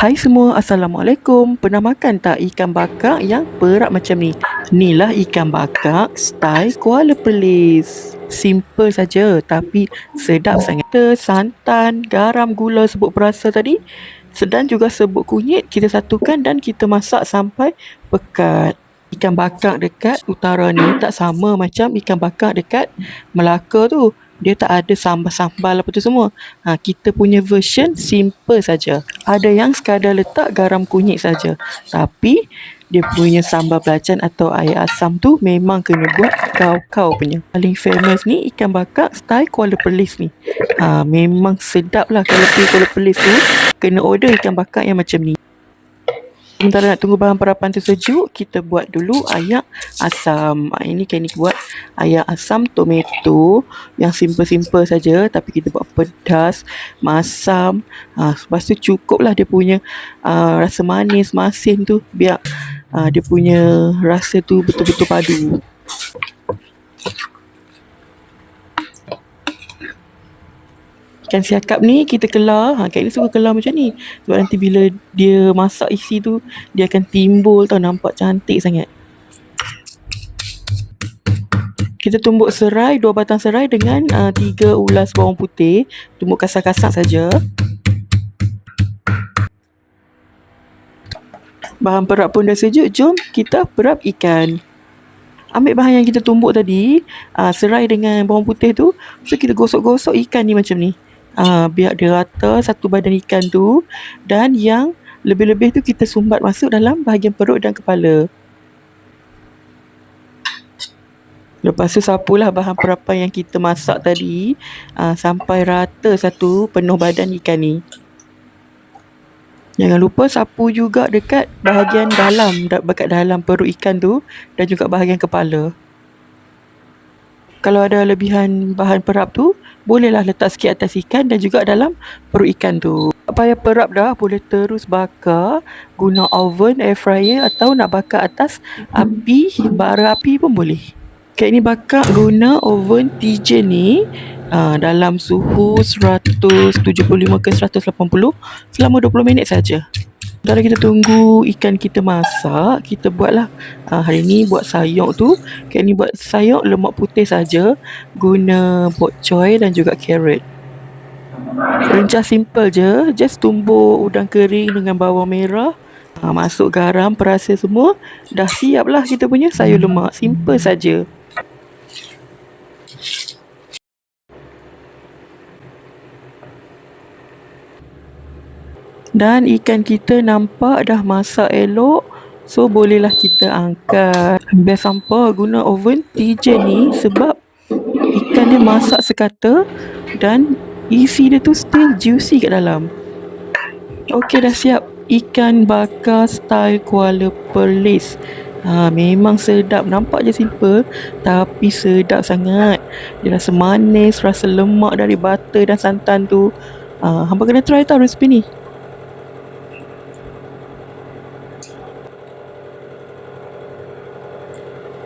Hai semua, Assalamualaikum. Pernah makan tak ikan bakar yang perak macam ni? Inilah ikan bakar style Kuala Perlis. Simple saja tapi sedap sangat. Kita santan, garam, gula sebut perasa tadi. Sedang juga sebut kunyit kita satukan dan kita masak sampai pekat. Ikan bakar dekat utara ni tak sama macam ikan bakar dekat Melaka tu dia tak ada sambal-sambal apa tu semua. Ha, kita punya version simple saja. Ada yang sekadar letak garam kunyit saja. Tapi dia punya sambal belacan atau air asam tu memang kena buat kau-kau punya. Paling famous ni ikan bakar style Kuala Perlis ni. Ha, memang sedap lah kalau pergi Kuala Perlis tu. Kena order ikan bakar yang macam ni. Sementara nak tunggu bahan perapan tu sejuk, kita buat dulu ayak asam. Ha, ini ni buat ayak asam tomato yang simple-simple saja tapi kita buat pedas, masam. Ha, lepas tu cukup lah dia punya uh, rasa manis, masin tu biar uh, dia punya rasa tu betul-betul padu. Ikan siakap ni kita kelar. Ha, Kak Ila suka kelar macam ni. Sebab nanti bila dia masak isi tu dia akan timbul tau. Nampak cantik sangat. Kita tumbuk serai dua batang serai dengan uh, tiga ulas bawang putih. Tumbuk kasar-kasar saja. Bahan perap pun dah sejuk. Jom kita perap ikan. Ambil bahan yang kita tumbuk tadi uh, serai dengan bawang putih tu. So kita gosok-gosok ikan ni macam ni uh, biar dia rata satu badan ikan tu dan yang lebih-lebih tu kita sumbat masuk dalam bahagian perut dan kepala. Lepas tu sapulah bahan perapan yang kita masak tadi uh, sampai rata satu penuh badan ikan ni. Jangan lupa sapu juga dekat bahagian dalam, dekat dalam perut ikan tu dan juga bahagian kepala. Kalau ada lebihan bahan perap tu, bolehlah letak sikit atas ikan dan juga dalam perut ikan tu. Payah perap dah, boleh terus bakar guna oven, air fryer atau nak bakar atas api, bara api pun boleh. Okay, ini bakar guna oven TJ ni uh, dalam suhu 175 ke 180 selama 20 minit saja. Sementara kita tunggu ikan kita masak, kita buatlah uh, hari ni buat sayur tu. Kali ni buat sayur lemak putih saja guna bok choy dan juga carrot. Rencah simple je, just tumbuk udang kering dengan bawang merah. Uh, masuk garam, perasa semua. Dah siap lah kita punya sayur lemak. Simple saja. Dan ikan kita nampak dah masak elok. So bolehlah kita angkat. Best sampah guna oven TJ ni sebab ikan dia masak sekata dan isi dia tu still juicy kat dalam. Okey dah siap ikan bakar style Kuala Perlis. Ha, memang sedap. Nampak je simple tapi sedap sangat. Dia rasa manis, rasa lemak dari butter dan santan tu. Ha, hampa kena try tau resipi ni.